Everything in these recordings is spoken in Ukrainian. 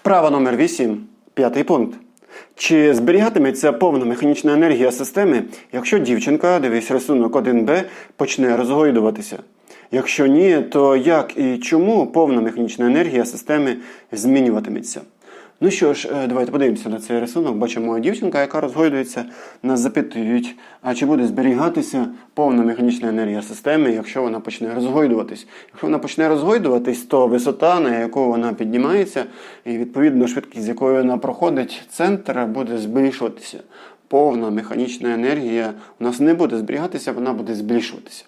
Вправа номер 8, п'ятий пункт. Чи зберігатиметься повна механічна енергія системи, якщо дівчинка, дивись рисунок 1Б, почне розгойдуватися? Якщо ні, то як і чому повна механічна енергія системи змінюватиметься? Ну що ж, е, давайте подивимося на цей рисунок. Бачимо дівчинка, яка розгойдується. Нас запитують, а чи буде зберігатися повна механічна енергія системи, якщо вона почне розгойдуватись. Якщо вона почне розгойдуватись, то висота, на яку вона піднімається, і відповідно швидкість, з якою вона проходить центр, буде збільшуватися. Повна механічна енергія у нас не буде зберігатися, вона буде збільшуватися.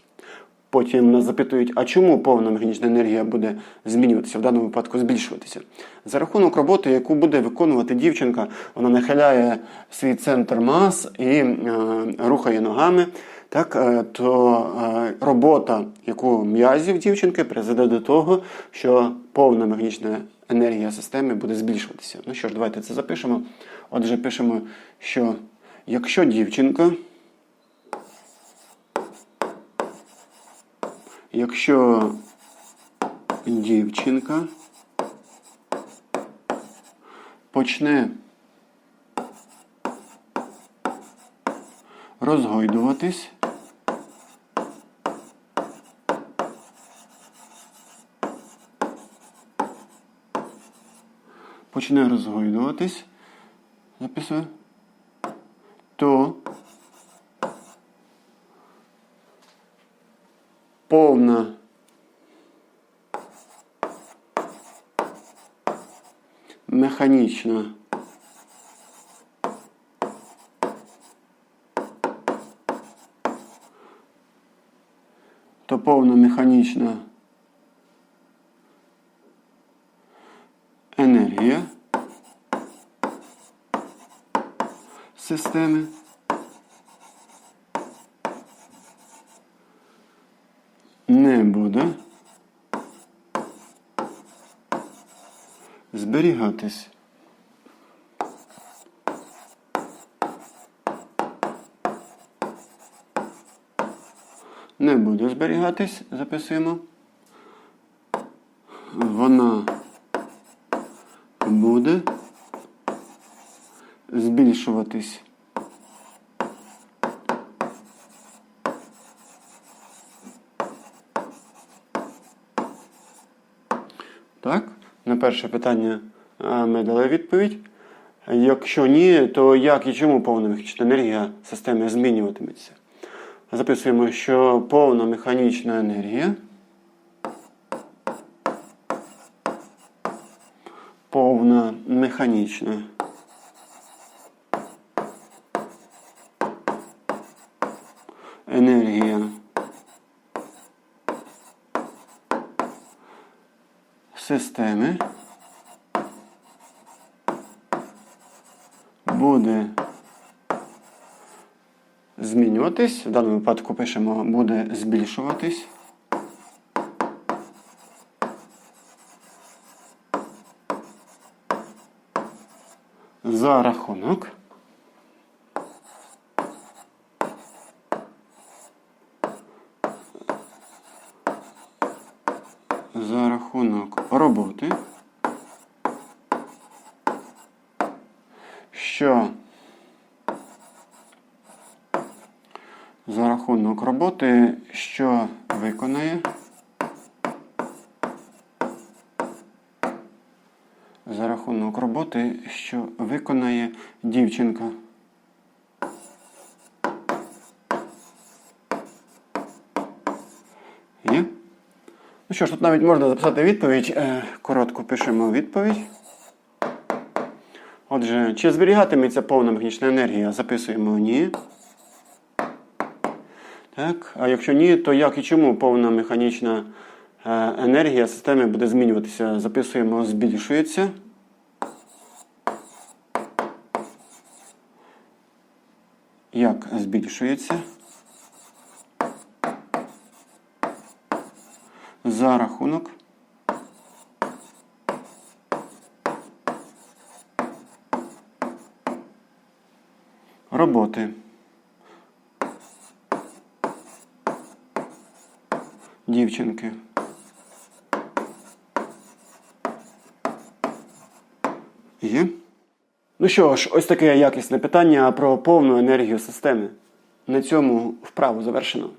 Потім нас запитують, а чому повна механічна енергія буде змінюватися, в даному випадку збільшуватися? За рахунок роботи, яку буде виконувати дівчинка, вона нахиляє свій центр мас і е, рухає ногами. Так, е, то е, робота, яку м'язів дівчинки призведе до того, що повна механічна енергія системи буде збільшуватися. Ну що ж, давайте це запишемо. Отже, пишемо, що якщо дівчинка. Якщо дівчинка почне розгойдуватись, почне розгойдуватись, записую, то повна. Механічна. То повна механічна енергія системи не буде зберігатись. Не буде зберігатись, записуємо. Вона буде збільшуватись. Так, на перше питання ми дали відповідь. Якщо ні, то як і чому повна механічна енергія системи змінюватиметься? Записуємо, що повна механічна енергія. Повна механічна. Енергія системи буде змінюватись. В даному випадку пишемо буде збільшуватись. За рахунок. За рахунок роботи, що за рахунок роботи, що виконає за рахунок роботи, що виконає дівчинка. Є? Ну що ж, тут навіть можна записати відповідь. Е, Коротко пишемо відповідь. Отже, чи зберігатиметься повна механічна енергія? Записуємо ні. Так, а якщо ні, то як і чому повна механічна е, енергія системи буде змінюватися? Записуємо, збільшується. Як збільшується? За рахунок. Роботи. Дівчинки. Є. Ну що ж, ось таке якісне питання про повну енергію системи. На цьому вправу завершено.